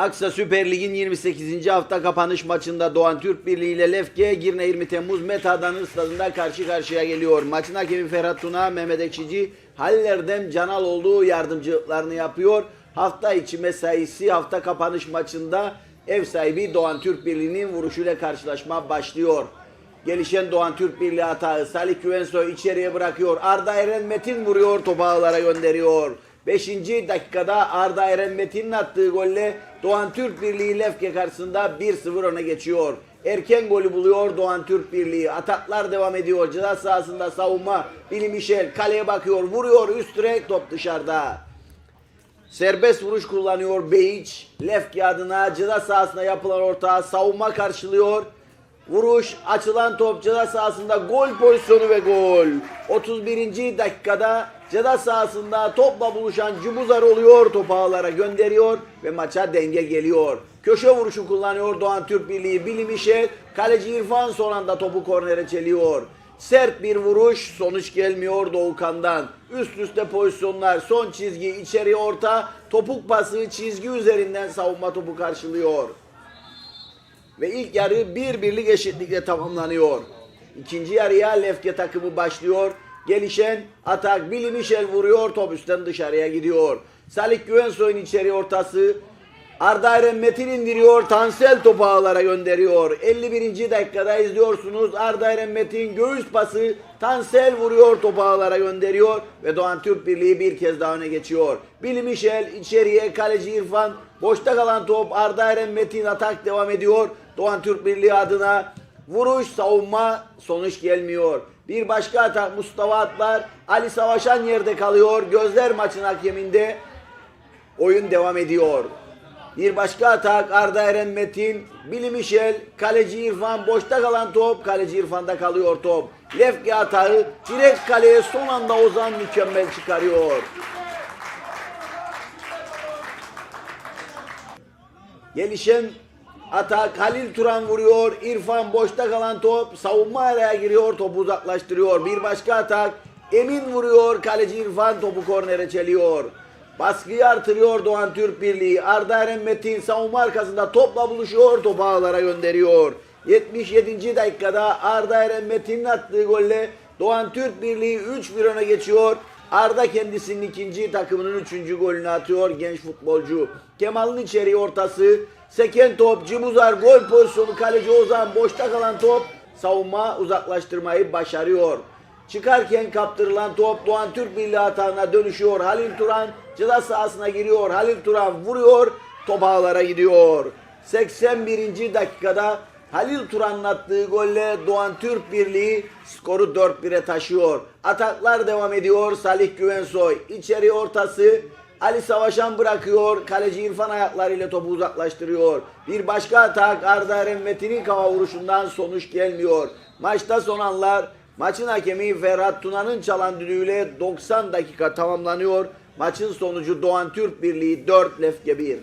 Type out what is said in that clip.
Aksa Süper Lig'in 28. hafta kapanış maçında Doğan Türk Birliği ile Lefke Girne 20 Temmuz Metadan'ın stadında karşı karşıya geliyor. Maçın hakemi Ferhat Tuna, Mehmet Ekşici, Halil Erdem, Canal olduğu yardımcılıklarını yapıyor. Hafta içi mesaisi hafta kapanış maçında ev sahibi Doğan Türk Birliği'nin vuruşuyla karşılaşma başlıyor. Gelişen Doğan Türk Birliği hatağı Salih Güvensoy içeriye bırakıyor. Arda Eren Metin vuruyor topu ağlara gönderiyor. 5. dakikada Arda Eren Metin'in attığı golle Doğan Türk Birliği Lefke karşısında 1-0 öne geçiyor. Erken golü buluyor Doğan Türk Birliği. Ataklar devam ediyor. Ceza sahasında savunma. Billy Michel kaleye bakıyor. Vuruyor üst direk top dışarıda. Serbest vuruş kullanıyor Beyiç. Lefke adına ceza sahasına yapılan orta savunma karşılıyor. Vuruş açılan top ceza sahasında gol pozisyonu ve gol. 31. dakikada ceza sahasında topla buluşan Cumuzar oluyor. Topu ağlara gönderiyor ve maça denge geliyor. Köşe vuruşu kullanıyor Doğan Türk Birliği. Billy Michel, kaleci İrfan son anda topu kornere çeliyor. Sert bir vuruş sonuç gelmiyor Doğukan'dan. Üst üste pozisyonlar son çizgi içeri orta topuk pası çizgi üzerinden savunma topu karşılıyor. Ve ilk yarı bir birlik eşitlikle tamamlanıyor. İkinci yarıya Lefke takımı başlıyor. Gelişen atak Billy Michel vuruyor top üstten dışarıya gidiyor. Salih Güvensoy'un içeri ortası Arda Eren Metin indiriyor. Tansel topu ağlara gönderiyor. 51. dakikada izliyorsunuz. Arda Eren Metin göğüs pası. Tansel vuruyor topu ağlara gönderiyor. Ve Doğan Türk Birliği bir kez daha öne geçiyor. Michel içeriye kaleci İrfan. Boşta kalan top Arda Eren Metin atak devam ediyor. Doğan Türk Birliği adına vuruş savunma sonuç gelmiyor. Bir başka atak Mustafa Atlar. Ali Savaşan yerde kalıyor. Gözler maçın hakeminde. Oyun devam ediyor. Bir başka atak Arda Eren Metin, Billy Michel, kaleci İrfan boşta kalan top, kaleci İrfan'da kalıyor top. Lefke atağı direkt kaleye son anda Ozan mükemmel çıkarıyor. Gelişen atak Halil Turan vuruyor. İrfan boşta kalan top savunma araya giriyor. Topu uzaklaştırıyor. Bir başka atak Emin vuruyor. Kaleci İrfan topu kornere çeliyor. Baskıyı artırıyor Doğan Türk Birliği. Arda Eren Metin savunma arkasında topla buluşuyor. Topu ağlara gönderiyor. 77. dakikada Arda Eren Metin'in attığı golle Doğan Türk Birliği 3-1 öne geçiyor. Arda kendisinin ikinci takımının üçüncü golünü atıyor genç futbolcu. Kemal'ın içeriği ortası. Seken top, Cimuzar gol pozisyonu kaleci Ozan boşta kalan top savunma uzaklaştırmayı başarıyor. Çıkarken kaptırılan top Doğan Türk Birliği hatağına dönüşüyor. Halil Turan ceza sahasına giriyor. Halil Turan vuruyor. Top ağlara gidiyor. 81. dakikada Halil Turan'ın attığı golle Doğan Türk Birliği skoru 4-1'e taşıyor. Ataklar devam ediyor. Salih Güvensoy içeri ortası Ali Savaşan bırakıyor. Kaleci İrfan ayaklarıyla topu uzaklaştırıyor. Bir başka atak Arda Eren Metin'in kafa vuruşundan sonuç gelmiyor. Maçta son anlar maçın hakemi Ferhat Tuna'nın çalan düdüğüyle 90 dakika tamamlanıyor. Maçın sonucu Doğan Türk Birliği 4 Lefke 1.